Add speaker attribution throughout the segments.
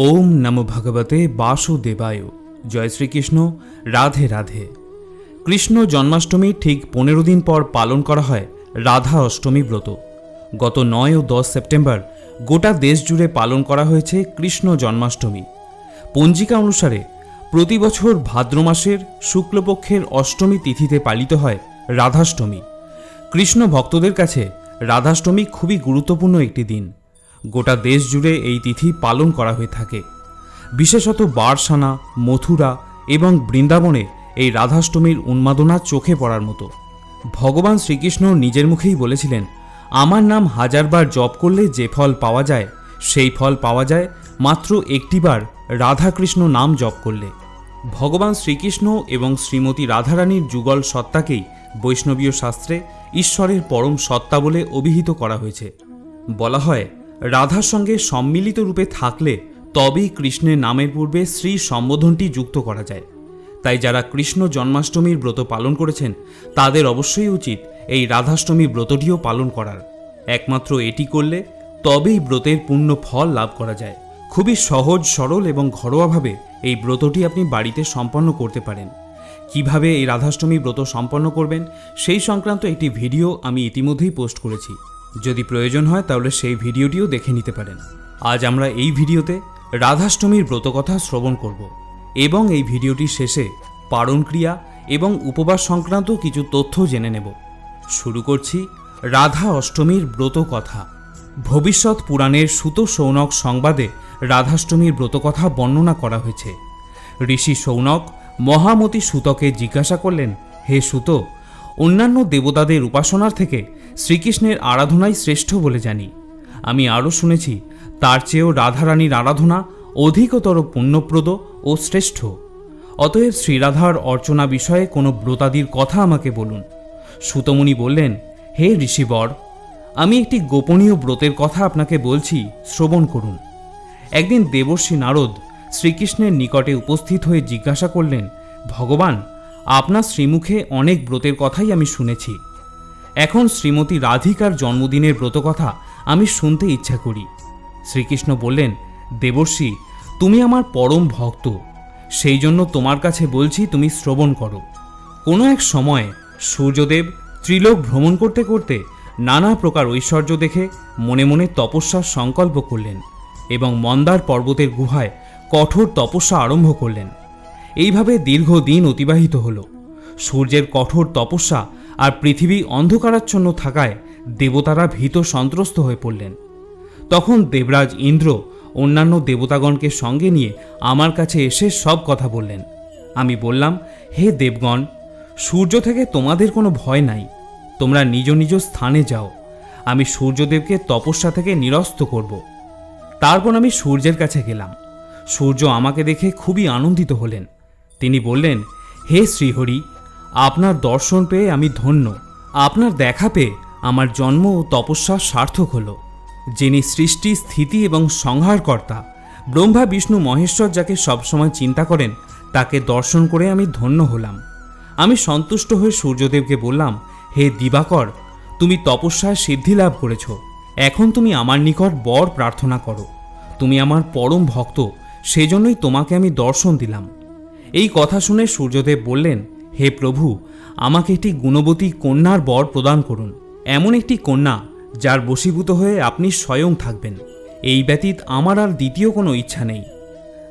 Speaker 1: ওম নমো ভগবতে বাসুদেবায়। জয় শ্রীকৃষ্ণ। রাধে রাধে। কৃষ্ণ জন্মাষ্টমী ঠিক পনেরো দিন পর পালন করা হয় রাধা অষ্টমী ব্রত। গত নয় ও দশ সেপ্টেম্বর গোটা দেশ জুড়ে পালন করা হয়েছে কৃষ্ণ জন্মাষ্টমী। পঞ্জিকা অনুসারে প্রতি বছর ভাদ্র মাসের শুক্লপক্ষের অষ্টমী তিথিতে পালিত হয় রাধাষ্টমী। কৃষ্ণ ভক্তদের কাছে রাধাষ্টমী খুবই গুরুত্বপূর্ণ একটি দিন। গোটা দেশ জুড়ে এই তিথি পালন করা হয়ে থাকে। বিশেষত বারসানা, মথুরা এবং বৃন্দাবনে এই রাধাষ্টমীর উন্মাদনা চোখে পড়ার মতো। ভগবান শ্রীকৃষ্ণ নিজের মুখেই বলেছিলেন, আমার নাম হাজারবার জপ করলে যে ফল পাওয়া যায়, সেই ফল পাওয়া যায়, মাত্র একটিবার রাধাকৃষ্ণ নাম জপ করলে। ভগবান শ্রীকৃষ্ণ এবং শ্রীমতী রাধারানীর যুগল সত্তাকেই বৈষ্ণবীয় শাস্ত্রে ঈশ্বরের পরম সত্তা বলে অভিহিত করা হয়েছে। বলা হয় রাধার সঙ্গে সম্মিলিত রূপে থাকলে তবেই কৃষ্ণের নামের পূর্বে শ্রী সম্বোধনটি যুক্ত করা যায়। তাই যারা কৃষ্ণ জন্মাষ্টমীর ব্রত পালন করেছেন, তাদের অবশ্যই উচিত এই রাধাষ্টমী ব্রতটিও পালন করার। একমাত্র এটি করলে তবেই ব্রতের পূর্ণ ফল লাভ করা যায়। খুবই সহজ, সরল এবং ঘরোয়াভাবে এই ব্রতটি আপনি বাড়িতে সম্পন্ন করতে পারেন। কীভাবে এই রাধাষ্টমী ব্রত সম্পন্ন করবেন, সেই সংক্রান্ত একটি ভিডিও আমি ইতিমধ্যেই পোস্ট করেছি। যদি প্রয়োজন হয় তাহলে সেই ভিডিওটিও দেখে নিতে পারেন। আজ আমরা এই ভিডিওতে রাধাষ্টমীর ব্রতকথা শ্রবণ করব এবং এই ভিডিওটির শেষে পারণ ক্রিয়া এবং উপবাস সংক্রান্ত কিছু তথ্য জেনে নেব। শুরু করছি রাধা অষ্টমীর ব্রত কথা ভবিষ্যৎ পুরাণের সুত সৌনক সংবাদে রাধাষ্টমীর ব্রতকথা বর্ণনা করা হয়েছে। ঋষি সৌনক মহামতি সুতকে জিজ্ঞাসা করলেন, হে সুত, অন্যান্য দেবতাদের উপাসনার থেকে শ্রীকৃষ্ণের আরাধনাই শ্রেষ্ঠ বলে জানি। আমি আরও শুনেছি, তার চেয়েও রাধারানীর আরাধনা অধিকতর পুণ্যপ্রদ ও শ্রেষ্ঠ। অতএব শ্রীরাধার অর্চনা বিষয়ে কোনো ব্রতাদির কথা আমাকে বলুন। সুতমুনি বললেন, হে ঋষিবর, আমি একটি গোপনীয় ব্রতের কথা আপনাকে বলছি, শ্রবণ করুন। একদিন দেবর্ষী নারদ শ্রীকৃষ্ণের নিকটে উপস্থিত হয়ে জিজ্ঞাসা করলেন, ভগবান, আপনার শ্রীমুখে অনেক ব্রতের কথাই আমি শুনেছি। এখন শ্রীমতী রাধিকার জন্মদিনের ব্রতকথা আমি শুনতে ইচ্ছা করি। শ্রীকৃষ্ণ বললেন, দেবর্ষী, তুমি আমার পরম ভক্ত। সেই জন্য তোমার কাছে বলছি তুমি শ্রবণ করো। কোনো এক সময় সূর্যদেব ত্রিলোক ভ্রমণ করতে করতে নানা প্রকার ঐশ্বর্য দেখে মনে মনে তপস্যার সংকল্প করলেন এবং মন্দার পর্বতের গুহায় কঠোর তপস্যা আরম্ভ করলেন। এইভাবে দীর্ঘদিন অতিবাহিত হল। সূর্যের কঠোর তপস্যা আর পৃথিবী অন্ধকারাচ্ছন্ন থাকায় দেবতারা ভীত সন্ত্রস্ত হয়ে পড়লেন। তখন দেবরাজ ইন্দ্র অন্যান্য দেবতাগণকে সঙ্গে নিয়ে আমার কাছে এসে সব কথা বললেন। আমি বললাম, হে দেবগণ, সূর্য থেকে তোমাদের কোনো ভয় নাই। তোমরা নিজ নিজ স্থানে যাও। আমি সূর্যদেবকে তপস্যা থেকে নিরস্ত করব। তারপর আমি সূর্যের কাছে গেলাম। সূর্য আমাকে দেখে খুবই আনন্দিত হলেন। তিনি বললেন, হে শ্রীহরি আপনার দর্শন পেয়ে আমি ধন্য। আপনার দেখা পেয়ে আমার জন্ম ও তপস্যা সার্থক হল। যিনি সৃষ্টি, স্থিতি এবং সংহারকর্তা, ব্রহ্মা, বিষ্ণু, মহেশ্বর যাকে সবসময় চিন্তা করেন, তাকে দর্শন করে আমি ধন্য হলাম। আমি সন্তুষ্ট হয়ে সূর্যদেবকে বললাম, হে দিবাকর, তুমি তপস্যায় সিদ্ধি লাভ করেছ। এখন তুমি আমার নিকট বর প্রার্থনা করো। তুমি আমার পরম ভক্ত, সেজন্যই তোমাকে আমি দর্শন দিলাম। এই কথা শুনে সূর্যদেব বললেন হে প্রভু, আমাকে একটি গুণবতী কন্যার বর প্রদান করুন, এমন একটি কন্যা যার বশীভূত হয়ে আপনি স্বয়ং থাকবেন। এই ব্যতীত আমার আর দ্বিতীয় কোনো ইচ্ছা নেই।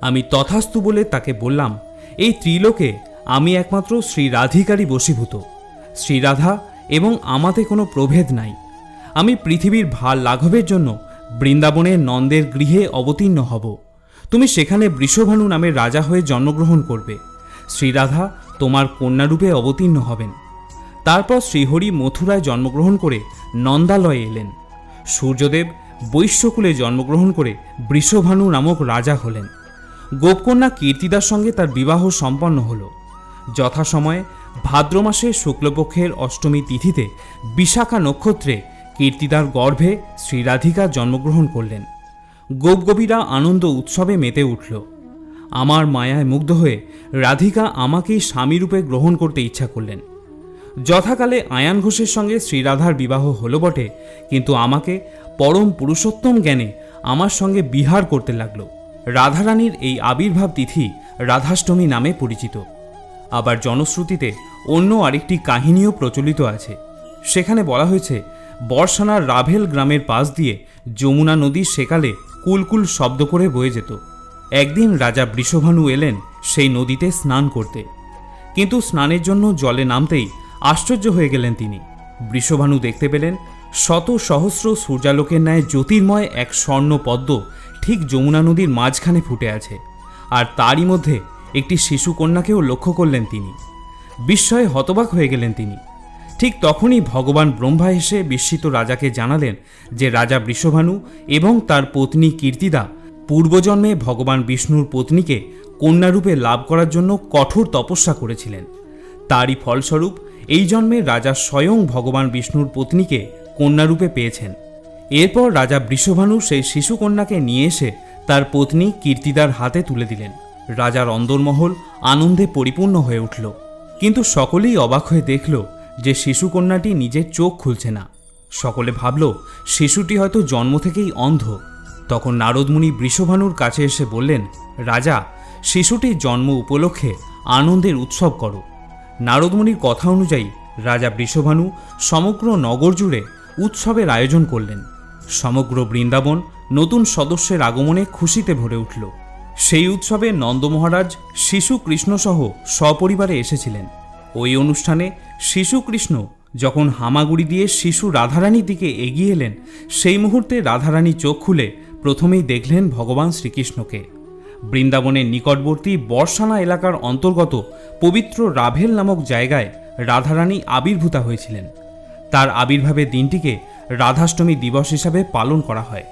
Speaker 1: আমি তথাস্তু বলে তাকে বললাম, এই ত্রিলোকে আমি একমাত্র শ্রী রাধিকারই বশীভূত। শ্রীরাধা এবং আমাতে কোনো প্রভেদ নাই। আমি পৃথিবীর ভার লাঘবের জন্য বৃন্দাবনে নন্দের গৃহে অবতীর্ণ হব। তুমি সেখানে বৃষভানু নামের রাজা হয়ে জন্মগ্রহণ করবে। শ্রীরাধা তোমার কন্যারূপে অবতীর্ণ হবেন। তারপর শ্রীহরি মথুরায় জন্মগ্রহণ করে নন্দালয়ে এলেন। সূর্যদেব বৈশ্যকুলে জন্মগ্রহণ করে বৃষভানু নামক রাজা হলেন। গোপকন্যা কীর্তিদার সঙ্গে তার বিবাহ সম্পন্ন হল। যথাসময়ে ভাদ্র মাসে শুক্লপক্ষের অষ্টমী তিথিতে বিশাখা নক্ষত্রে কীর্তিদার গর্ভে শ্রীরাধিকা জন্মগ্রহণ করলেন। গোপগোপীরা আনন্দ উৎসবে মেতে উঠল। আমার মায়ায় মুগ্ধ হয়ে রাধিকা আমাকেই স্বামীরূপে গ্রহণ করতে ইচ্ছা করলেন। যথাকালে আয়ান ঘোষের সঙ্গে শ্রীরাধার বিবাহ হলো বটে, কিন্তু আমাকে পরম পুরুষোত্তম জ্ঞানে আমার সঙ্গে বিহার করতে লাগল। রাধারানীর এই আবির্ভাব তিথি রাধাষ্টমী নামে পরিচিত। আবার জনশ্রুতিতে অন্য আরেকটি কাহিনীও প্রচলিত আছে। সেখানে বলা হয়েছে, বর্ষানার রাভেল গ্রামের পাশ দিয়ে যমুনা নদী সেকালে কুলকুল শব্দ করে বয়ে যেত। একদিন রাজা বৃষভানু এলেন সেই নদীতে স্নান করতে। কিন্তু স্নানের জন্য জলে নামতেই আশ্চর্য হয়ে গেলেন তিনি। বৃষভানু দেখতে পেলেন শত সহস্র সূর্যালোকের ন্যায় জ্যোতির্ময় এক স্বর্ণ পদ্ম ঠিক যমুনা নদীর মাঝখানে ফুটে আছে আর তারই মধ্যে একটি শিশু কন্যাকেও লক্ষ্য করলেন তিনি। বিস্ময়ে হতবাক হয়ে গেলেন তিনি। ঠিক তখনই ভগবান ব্রহ্মা এসে বিস্মিত রাজাকে জানালেন যে রাজা বৃষভানু এবং তার পত্নী কীর্তিদা পূর্বজন্মে ভগবান বিষ্ণুর পত্নীকে কন্যারূপে লাভ করার জন্য কঠোর তপস্যা করেছিলেন। তারই ফলস্বরূপ এই জন্মে রাজা স্বয়ং ভগবান বিষ্ণুর পত্নীকে কন্যারূপে পেয়েছেন। এরপর রাজা বৃষভানু সেই শিশু কন্যাকে নিয়ে এসে তার পত্নী কীর্তিদার হাতে তুলে দিলেন। রাজার অন্দরমহল আনন্দে পরিপূর্ণ হয়ে উঠল। কিন্তু সকলেই অবাক হয়ে দেখল যে শিশু কন্যাটি নিজের চোখ খুলছে না। সকলে ভাবল, শিশুটি হয়তো জন্ম থেকেই অন্ধ। তখন নারদমুনি বৃষভানুর কাছে এসে বললেন, রাজা, শিশুটির জন্ম উপলক্ষে আনন্দের উৎসব করো। নারদমুনির কথা অনুযায়ী রাজা বৃষভানু সমগ্র নগর জুড়ে উৎসবের আয়োজন করলেন। সমগ্র বৃন্দাবন নতুন সদস্যের আগমনে খুশিতে ভরে উঠল। সেই উৎসবে নন্দ মহারাজ শিশু কৃষ্ণসহ সপরিবারে এসেছিলেন। ওই অনুষ্ঠানে শিশু কৃষ্ণ যখন হামাগুড়ি দিয়ে শিশু রাধারানীর দিকে এগিয়ে এলেন, সেই মুহূর্তে রাধারানী চোখ খুলে প্রথমেই দেখলেন ভগবান শ্রীকৃষ্ণকে। বৃন্দাবনের নিকটবর্তী বর্ষানা এলাকার অন্তর্গত পবিত্র রাভেল নামক জায়গায় রাধারানী আবির্ভূতা হয়েছিলেন। তার আবির্ভাবের দিনটিকে রাধাষ্টমী দিবস হিসাবে পালন করা হয়।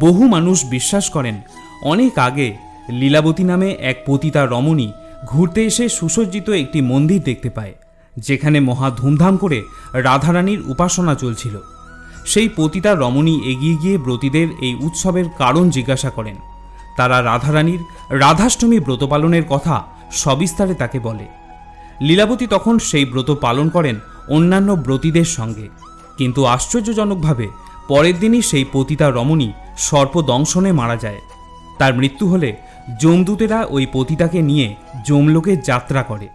Speaker 1: বহু মানুষ বিশ্বাস করেন, অনেক আগে লীলাবতী নামে এক পতিতা রমণী ঘুরতে এসে সুসজ্জিত একটি মন্দির দেখতে পায়, যেখানে মহা ধুমধাম করে রাধারানীর উপাসনা চলছিল। সেই পতিতা রমণী এগিয়ে গিয়ে ব্রতীদের এই উৎসবের কারণ জিজ্ঞাসা করেন। তারা রাধারানীর রাধাষ্টমী ব্রত পালনের কথা সবিস্তারে তাকে বলে। লীলাবতী তখন সেই ব্রত পালন করেন অন্যান্য ব্রতীদের সঙ্গে। কিন্তু আশ্চর্যজনকভাবে পরের দিনই সেই পতিতা রমণী সর্পদংশনে মারা যায়। তার মৃত্যু হলে যমদূতেরা ওই পতিতাকে নিয়ে যমলোকে যাত্রা করে।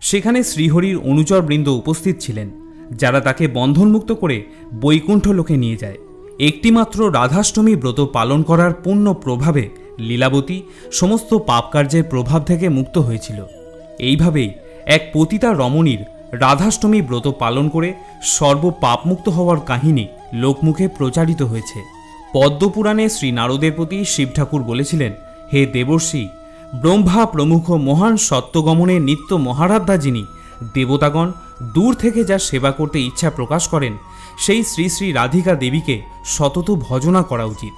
Speaker 1: সেখানে শ্রীহরির অনুচরবৃন্দ উপস্থিত ছিলেন। যারা তাকে বন্ধনমুক্ত করে বৈকুণ্ঠ লোকে নিয়ে যায়। একটিমাত্র রাধাষ্টমী ব্রত পালন করার পূর্ণ প্রভাবে লীলাবতী সমস্ত পাপকার্যের প্রভাব থেকে মুক্ত হয়েছিল। এইভাবেই এক পতিতা রমণীর রাধাষ্টমী ব্রত পালন করে সর্ব পাপমুক্ত হওয়ার কাহিনী লোকমুখে প্রচারিত হয়েছে। পদ্মপুরাণে শ্রী নারদের প্রতি শিব ঠাকুর বলেছিলেন, হে দেবর্ষি, ব্রহ্মা প্রমুখ মহান সত্যগমনের নিত্য মহারাধ্যা যিনি, দেবতাগণ দূর থেকে যা সেবা করতে ইচ্ছা প্রকাশ করেন, সেই শ্রী শ্রী রাধিকা দেবীকে সতত ভজনা করা উচিত।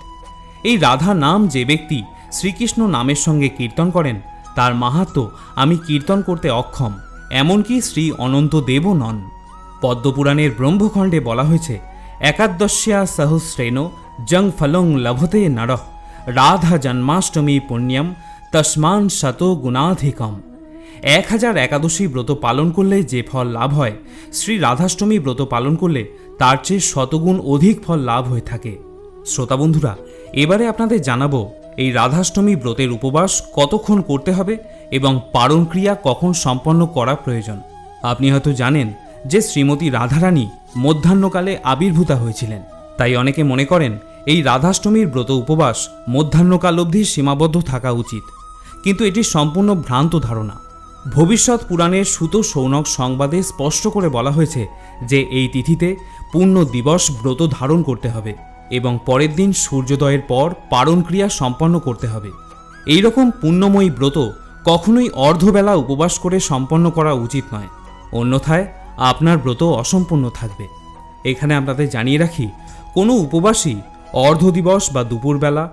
Speaker 1: এই রাধা নাম যে ব্যক্তি শ্রীকৃষ্ণ নামের সঙ্গে কীর্তন করেন, তার মাহাত্ম আমি কীর্তন করতে অক্ষম, এমনকি শ্রী অনন্ত দেবও নন। পদ্মপুরাণের ব্রহ্মখণ্ডে বলা হয়েছে, একাদশ্যা সহস্রেণ জং ফলং লভতে নর, রাধা জন্মাষ্টমী পুণ্যম তস্মান শত গুণাধিকম এক হাজার একাদশী ব্রত পালন করলে যে ফল লাভ হয়, শ্রী রাধাষ্টমী ব্রত পালন করলে তার চেয়ে শতগুণ অধিক ফল লাভ হয়ে থাকে। শ্রোতা বন্ধুরা, এবারে আপনাদের জানাব, এই রাধাষ্টমী ব্রতের উপবাস কতক্ষণ করতে হবে এবং পারণ ক্রিয়া কখন সম্পন্ন করা প্রয়োজন? আপনি হয়তো জানেন যে শ্রীমতী রাধারানী মধ্যাহ্নকালে আবির্ভূতা হয়েছিলেন। তাই অনেকে মনে করেন, এই রাধাষ্টমীর ব্রত উপবাস মধ্যাহ্নকাল অবধি সীমাবদ্ধ থাকা উচিত। কিন্তু এটি সম্পূর্ণ ভ্রান্ত ধারণা। ভবিষ্যৎ পুরাণের সুত সৌনক সংবাদে স্পষ্ট করে বলা হয়েছে যে এই তিথিতে পূর্ণ দিবস ব্রত ধারণ করতে হবে এবং পরের দিন সূর্যোদয়ের পর পারণ ক্রিয়া সম্পন্ন করতে হবে। এই রকম পুণ্যময়ী ব্রত কখনোই অর্ধবেলা উপবাস করে সম্পন্ন করা উচিত নয়। অন্যথায় আপনার ব্রত অসম্পূর্ণ থাকবে। এখানে আপনাদের জানিয়ে রাখি, কোনো উপবাসী অর্ধ দিবস বা দুপুরবেলা,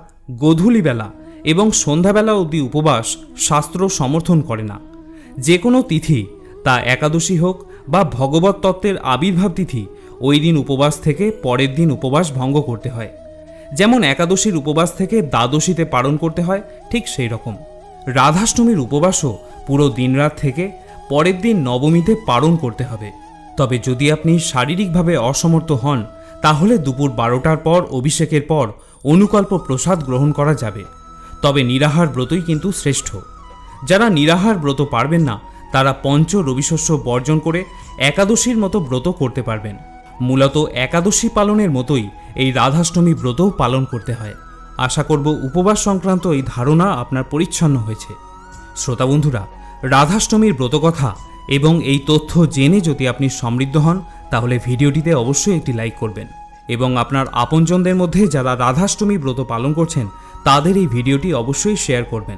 Speaker 1: গধূলিবেলা এবং সন্ধ্যাবেলা অবধি উপবাস শাস্ত্র সমর্থন করে না। যে কোনো তিথি, তা একাদশী হোক বা ভগবত তত্ত্বের আবির্ভাব তিথি, ওই দিন উপবাস থেকে পরের দিন উপবাস ভঙ্গ করতে হয়। যেমন একাদশীর উপবাস থেকে দ্বাদশীতে পালন করতে হয়, ঠিক সেই রকম। রাধাষ্টমীর উপবাসও পুরো দিনরাত থেকে পরের দিন নবমীতে পালন করতে হবে। তবে যদি আপনি শারীরিকভাবে অসমর্থ হন, তাহলে দুপুর বারোটার পর অভিষেকের পর অনুকল্প প্রসাদ গ্রহণ করা যাবে। তবে নিরাহার ব্রতই কিন্তু শ্রেষ্ঠ। যারা নিরাহার ব্রত পারবেন না, তারা পঞ্চ রবিশস্য বর্জন করে একাদশীর মতো ব্রত করতে পারবেন। মূলত একাদশী পালনের মতোই এই রাধাষ্টমী ব্রতও পালন করতে হয়। আশা করব উপবাস সংক্রান্ত এই ধারণা আপনার পরিচ্ছন্ন হয়েছে। শ্রোতা বন্ধুরা, রাধাষ্টমীর ব্রতকথা এবং এই তথ্য জেনে যদি আপনি সমৃদ্ধ হন, তাহলে ভিডিওটিতে অবশ্যই একটি লাইক করবেন এবং আপনার আপনজনদের মধ্যে যারা রাধাষ্টমী ব্রত পালন করছেন, তাদের এই ভিডিওটি অবশ্যই শেয়ার করবেন।